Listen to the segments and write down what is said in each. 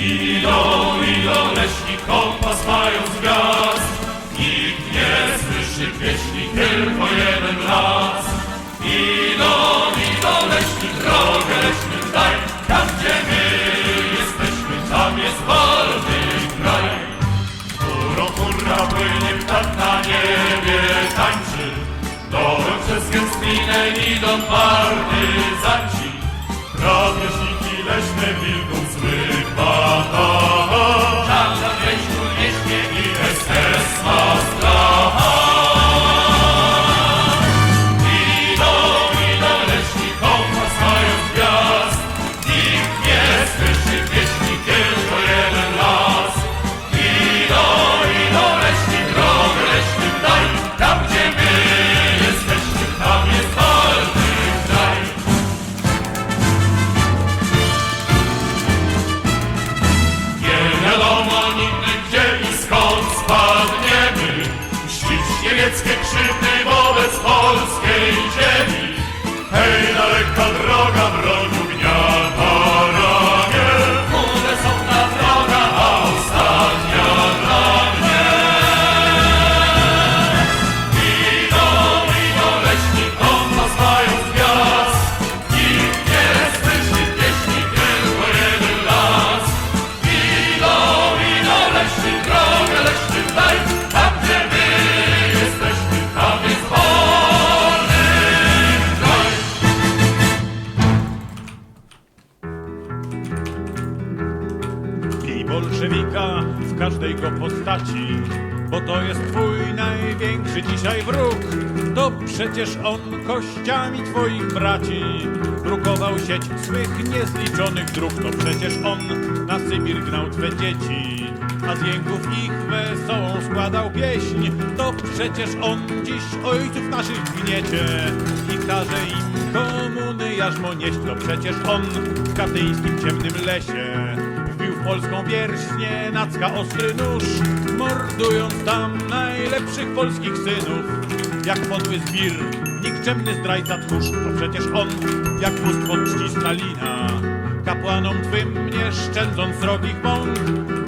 Idą, idą leśni, kompas mając gaz. Nikt nie słyszy pieśni, tylko jeden las. Idą, idą leśni, drogę leśnym daj. Tam, gdzie my jesteśmy, tam jest wolny kraj. Hurra, hurra, płynie ptak na niebie, tańczy. Dołem przez gęstlinę idą partyzanci. Robią niemieckie krzywdy wobec polskiej ziemi. Hej, daleka droga, broń w każdej go postaci, bo to jest twój największy dzisiaj wróg. To przecież on kościami twoich braci drukował sieć swych niezliczonych dróg. To przecież on na Sybir gnał twe dzieci, a z jęków ich wesołą składał pieśń. To przecież on dziś ojców naszych gniecie i każe im komuny jarzmo nieść. To przecież on w katyńskim ciemnym lesie wbił w polską pierśnie nacka ostry nóż, mordując tam najlepszych polskich synów. Jak podły zbir, nikczemny zdrajca tchórz, to przecież on, jak bóstwo czci Stalina. Kapłanom twym nie szczędząc srogich mąk,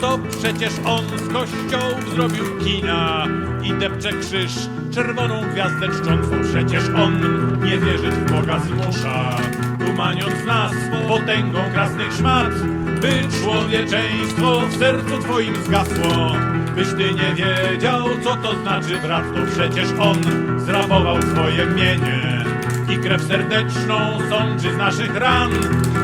to przecież on z kościołów zrobił kina i depcze krzyż czerwoną gwiazdę czczącą. Przecież on nie wierzy w Boga zmusza, tumaniąc nas potęgą krasnych szmat, by człowieczeństwo w sercu twoim zgasło. Byś ty nie wiedział, co to znaczy brat, to przecież on zrabował twoje mienie i krew serdeczną sączy z naszych ran.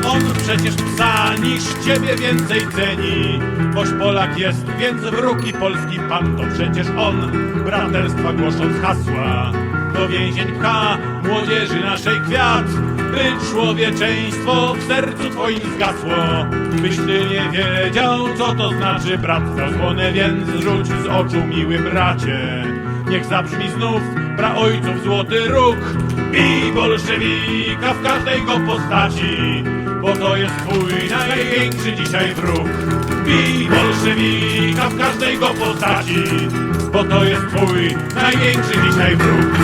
On przecież psa niż ciebie więcej ceni, boś Polak jest, więc wróg i polski pan to przecież on, braterstwa głosząc hasła. Do więzień pcha młodzieży naszej kwiat, by człowieczeństwo w sercu twoim zgasło. Byś ty nie wiedział, co to znaczy brat, zasłonę więc rzuć z oczu miły bracie. Niech zabrzmi znów praojców złoty róg i bolszewika w każdej go postaci, bo to jest twój największy dzisiaj wróg. I bolszewika w każdej go postaci, bo to jest twój największy dzisiaj wróg.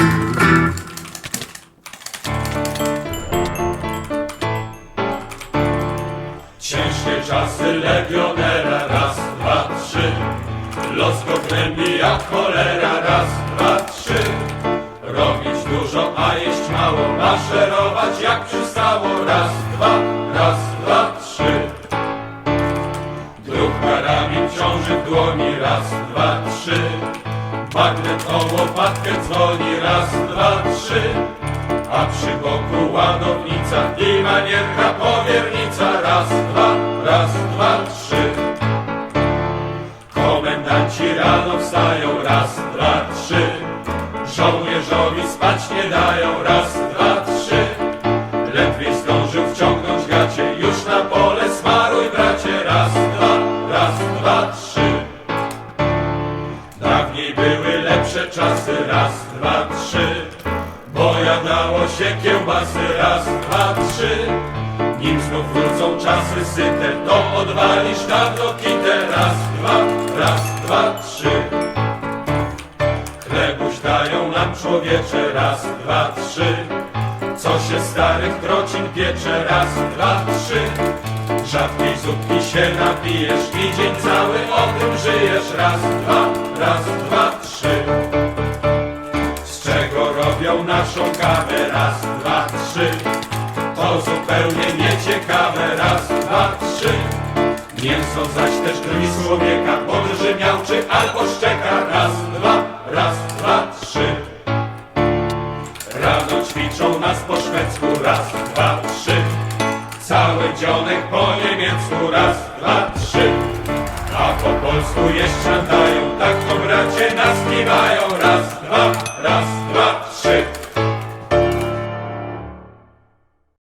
Ciężkie czasy legionera, raz, dwa, trzy. Los go gnębi jak cholera, raz, dwa, trzy. Robić dużo, a jeść mało, maszerować jak przystało, raz, dwa, raz, dwa, trzy. Druh karabin ciąży w dłoni, raz, dwa, trzy. Magnet o łopatkę dzwoni, raz, dwa, trzy. A przy boku ładownica i manierka powiernica, raz, były lepsze czasy, raz, dwa, trzy. Bo jadało się kiełbasy, raz, dwa, trzy. Nim znów wrócą czasy syte, to odwalisz dawno kitę, raz, dwa, raz, dwa, trzy. Chlebuś dają nam człowiecze, raz, dwa, trzy. Co się starych trocin piecze, raz, dwa, trzy. Rzadkiej zupki się napijesz i dzień cały o tym żyjesz, raz, dwa, raz, dwa, naszą kawę, raz, dwa, trzy. To zupełnie nieciekawe, raz, dwa, trzy. Mięso zaś też krwi człowieka podrży miałczy albo szczeka, raz, dwa, raz, dwa, trzy. Rano ćwiczą nas po szwedzku, raz, dwa, trzy. Cały dzionek po niemiecku, raz, dwa, trzy. A po polsku jeszcze dają, tak to bracie nas kiwają. Raz, dwa, raz, dwa, trzy.